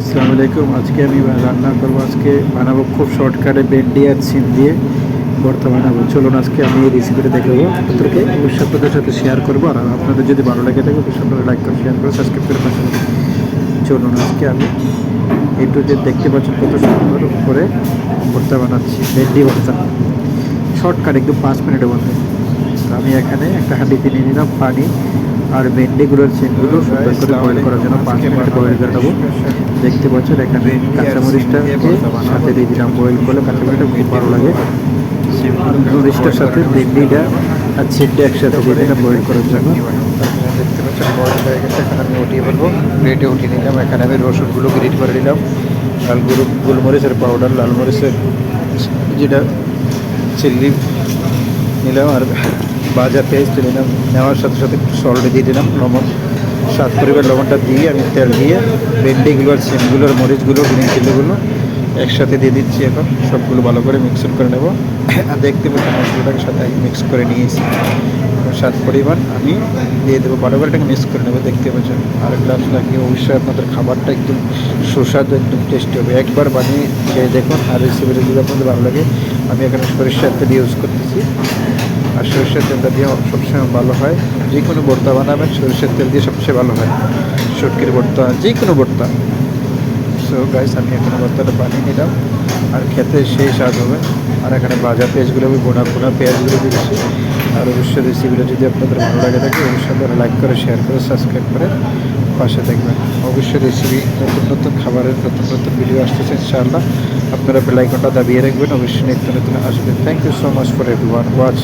আসসালামু আলাইকুম। আজকে আমি রান্না করব আজকে বানাবো খুব শর্টকাটে ভেন্ডি আর সিম দিয়ে ভর্তা বানাবো। চলুন আজকে আমি এই রেসিপিটা দেখাবো আপনাদেরকে অবশ্যই আপনাদের সাথে শেয়ার করব আর আপনাদের যদি ভালো লাগে থাকে অবশ্যই আপনারা লাইক করে শেয়ার করে সাবস্ক্রাইব করে পাশে চলুন আজকে আমি একটু যে দেখতে পাচ্ছেন কত সুন্দর করে ভর্তা বানাচ্ছি, ভেন্ডি ভর্তা। শর্টকাট, একদম পাঁচ মিনিটের মধ্যে। আমি এখানে একটা হাঁডিতে নিয়ে নিলাম পানি আর ভেন্ডিগুলোর চেনগুলো সুন্দর করে বয়েল করার জন্য পাঁচ মিনিট বয়েল করে নেব। দেখতে পাচ্ছেন এখানে কাঁচামরিচটাকে সাথে দিয়ে দিলাম বয়েল করলে কাঁচামরিচটা খুব ভালো লাগে। মরিচটার সাথে ভেন্ডিটা আর ছিটটা একসাথে দিয়ে দিলাম বয়েল করার জন্য। দেখতে পাচ্ছেন বয়েল হয়ে গেছে এখানে আমি উঠিয়ে ফেলব। প্লেটে উঠিয়ে নিলাম এখানে আমি রসুনগুলো গ্রেট করে নিলাম। লাল গুঁড়ো গোলমরিচের পাউডার লাল মরিচের যেটা চিল্লি নিলাম আর ভাজা পেস্ট নিলাম। নেওয়ার সাথে সাথে একটু সল্ট দিয়ে দিলাম, লবণ। সাত পরিবার লবণটা দিয়ে আমি তেল দিয়ে ভেন্ডিগুলো আর সিমগুলো আর মরিচগুলো গ্রিন চিলিগুলো একসাথে দিয়ে দিচ্ছি এখন। সবগুলো ভালো করে মিক্সড করে নেব। আর দেখতে পাচ্ছি মশলাটাকে সাথে মিক্স করে নিয়েছি। সাত পরিমাণ আমি দিয়ে দেবো। ভালো করে মিক্স করে নেব, দেখতে পাচ্ছেন। আর গ্লাস লাগিয়ে অবশ্যই আপনাদের খাবারটা একদম সুস্বাদু, একদম টেস্টি হবে। একবার বানিয়ে খেয়ে দেখুন, আর রেসিপিটা যদি আপনাদের ভালো লাগে, আমি এখানে সরিষার তেল ইউজ করতেছি। আর সরিষার তেলটা দিয়ে সবসময় ভালো হয়। যে কোনো ভর্তা বানাবেন, সরিষার তেল দিয়ে সবচেয়ে ভালো হয়। শুটকির ভর্তা, যে কোনো ভর্তা। সো গাইস আমি এখানে ভর্তাটা বানিয়ে নিলাম। আর খেতে সেই স্বাদ হবে। আর এখানে ভাজা পেঁয়াজগুলো আমি বোনা বোনা পেঁয়াজগুলো দিচ্ছি। আর অবশ্যই রেসিপিটা যদি আপনাদের ভালো লাগে থাকে, অবশ্যই আপনারা লাইক করে শেয়ার করে সাবস্ক্রাইব করে পাশে থাকবেন। অবশ্যই রেসিপি নতুন নতুন খাবারের নতুন নতুন ভিডিও আসতেছে, ইনশাআল্লাহ। আপনারা বেলাইকনটা দাবিয়ে রাখবেন। অবশ্যই নিত্য নতুন আসবেন thank you so much for everyone watch